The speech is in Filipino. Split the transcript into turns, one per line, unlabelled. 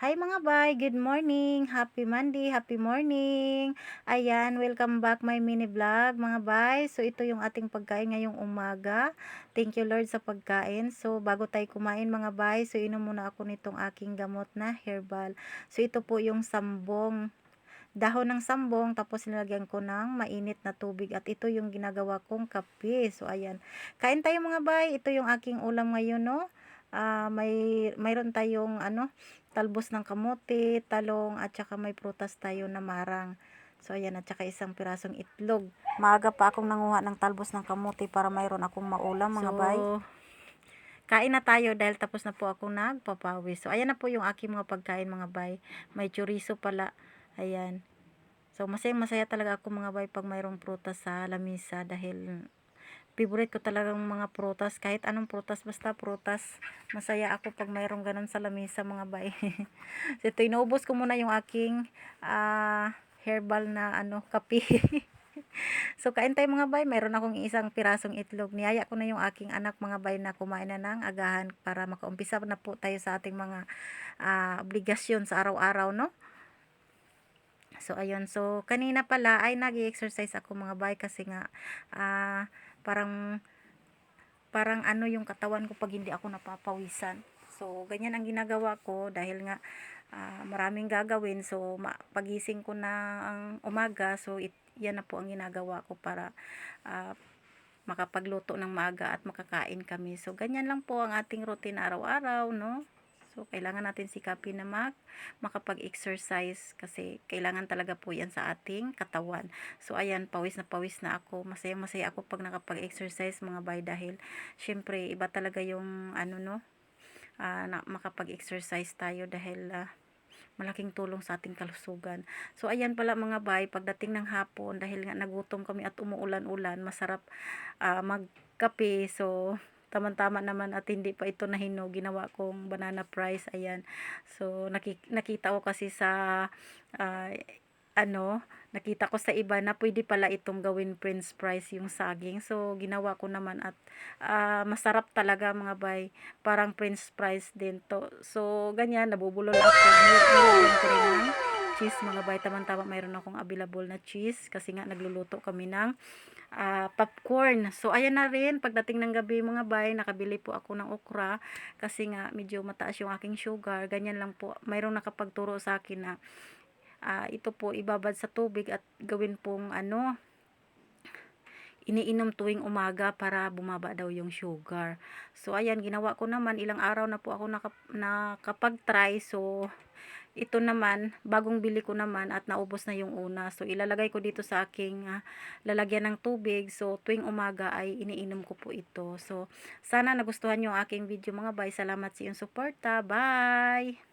Hi mga bay, good morning, happy Monday, happy morning. Ayan, welcome back my mini vlog mga bay. So ito yung ating pagkain ngayong umaga. Thank you Lord sa pagkain. So bago tayo kumain mga bay, so inom muna ako nitong aking gamot na herbal. So ito po yung sambong dahon ng sambong tapos nilagyan ko ng mainit na tubig at ito yung ginagawa kong kape. So ayan. Kain tayo mga bay. Ito yung aking ulam ngayon no. Ah, may mayroon tayong ano, talbos ng kamote, talong at saka may prutas tayo na marang. So ayan at saka isang pirasong itlog. Maaga pa akong nanguha ng talbos ng kamote para mayroon akong maulam mga bay. Kain na tayo dahil tapos na po akong nagpapawis. So ayan na po yung aking mga pagkain mga bay. May chorizo pala. Ayan. So masaya masaya talaga ako mga bay pag mayroong prutas sa lamisa dahil favorite ko talagang mga prutas. Kahit anong prutas basta prutas. Masaya ako pag mayroong ganun sa lamisa mga bay. So ito inubos ko muna yung aking ah, herbal na ano kape. So kain tayo mga bay. Mayroon akong isang pirasong itlog. Niyaya ko na yung aking anak mga bay na kumain na ng agahan para makaumpisa na po tayo sa ating mga ah, obligasyon sa araw-araw no? So, ayun. So, kanina pala ay nag exercise ako mga bay kasi nga ah, parang parang ano yung katawan ko pag hindi ako napapawisan. So, ganyan ang ginagawa ko dahil nga ah, maraming gagawin. So, pagising ko na ang umaga, so it, yan na po ang ginagawa ko para ah, makapagluto ng maaga at makakain kami. So, ganyan lang po ang ating routine araw-araw, no? So, kailangan natin sikapin na mag, makapag-exercise kasi kailangan talaga po yan sa ating katawan. So, ayan, pawis na pawis na ako. Masaya-masaya ako pag nakapag-exercise mga bay dahil syempre iba talaga yung ano no, ah, na, makapag-exercise tayo dahil ah, malaking tulong sa ating kalusugan. So, ayan pala mga bay, pagdating ng hapon, dahil nga nagutom kami at umuulan-ulan, masarap ah, magkape. So, tamang-tama naman at hindi pa ito nahinog ginawa kong banana fries ayan. So naki, nakita ko kasi sa ah, ano nakita ko sa iba na pwede pala itong gawin french fries yung saging. So ginawa ko naman at ah, masarap talaga mga bay. Parang french fries din to. So ganyan nabubulol ako. Ng cheese mga bay tamang-tama mayroon akong available na cheese kasi nga nagluluto kami ng ah, popcorn. So, ayan na rin. Pagdating ng gabi mga bay, nakabili po ako ng okra kasi nga medyo mataas yung aking sugar. Ganyan lang po. Mayroong nakapagturo sa akin na ah, ito po ibabad sa tubig at gawin pong ano, iniinom tuwing umaga para bumaba daw yung sugar. So, ayan, ginawa ko naman. Ilang araw na po ako nakap nakapag-try. So, ito naman, bagong bili ko naman at naubos na yung una. So, ilalagay ko dito sa aking ah, lalagyan ng tubig. So, tuwing umaga ay iniinom ko po ito. So, sana nagustuhan yung aking video mga bay. Salamat sa iyong suporta. Bye!